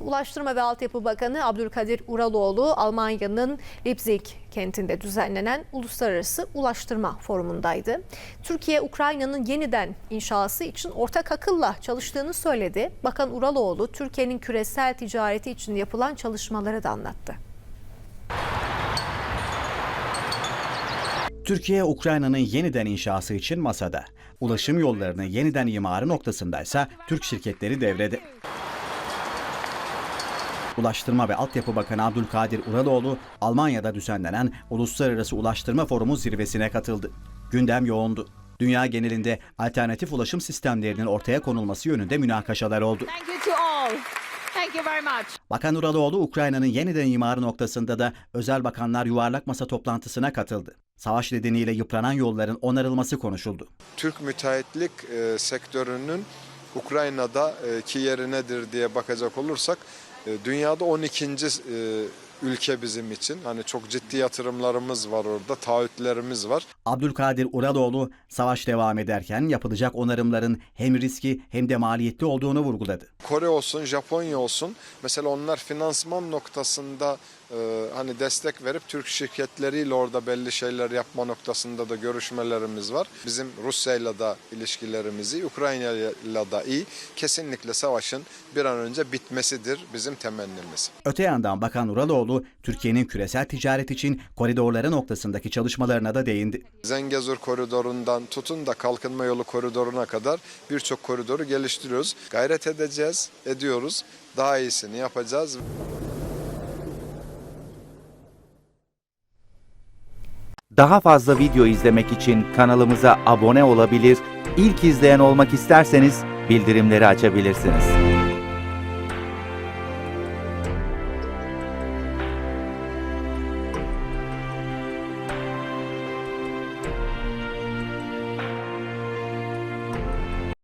Ulaştırma ve Altyapı Bakanı Abdülkadir Uraloğlu Almanya'nın Leipzig kentinde düzenlenen Uluslararası Ulaştırma Forumu'ndaydı. Türkiye Ukrayna'nın yeniden inşası için ortak akılla çalıştığını söyledi. Bakan Uraloğlu Türkiye'nin küresel ticareti için yapılan çalışmaları da anlattı. Türkiye, Ukrayna'nın yeniden inşası için masada. Ulaşım yollarının yeniden imarı noktasındaysa Türk şirketleri devrede. Ulaştırma ve Altyapı Bakanı Abdülkadir Uraloğlu, Almanya'da düzenlenen Uluslararası Ulaştırma Forumu zirvesine katıldı. Gündem yoğundu. Dünya genelinde alternatif ulaşım sistemlerinin ortaya konulması yönünde münakaşalar oldu. Bakan Uraloğlu, Ukrayna'nın yeniden imarı noktasında da özel bakanlar yuvarlak masa toplantısına katıldı. Savaş nedeniyle yıpranan yolların onarılması konuşuldu. Türk müteahhitlik e, sektörünün Ukrayna'daki yeri nedir diye bakacak olursak e, dünyada 12. ülke bizim için. Hani çok ciddi yatırımlarımız var orada, taahhütlerimiz var. Abdülkadir Uraloğlu, savaş devam ederken yapılacak onarımların hem riski hem de maliyetli olduğunu vurguladı. Kore olsun, Japonya olsun. Mesela onlar finansman noktasında e, hani destek verip Türk şirketleriyle orada belli şeyler yapma noktasında da görüşmelerimiz var. Bizim Rusya'yla da ilişkilerimizi, Ukrayna'yla da iyi. Kesinlikle savaşın bir an önce bitmesidir bizim temennimiz. Öte yandan Bakan Uraloğlu, Türkiye'nin küresel ticaret için koridorları noktasındaki çalışmalarına da değindi. Zengezur koridorundan tutun da kalkınma yolu koridoruna kadar birçok koridoru geliştiriyoruz. Gayret edeceğiz, ediyoruz. Daha iyisini yapacağız. Daha fazla video izlemek için kanalımıza abone olabilir, ilk izleyen olmak isterseniz bildirimleri açabilirsiniz.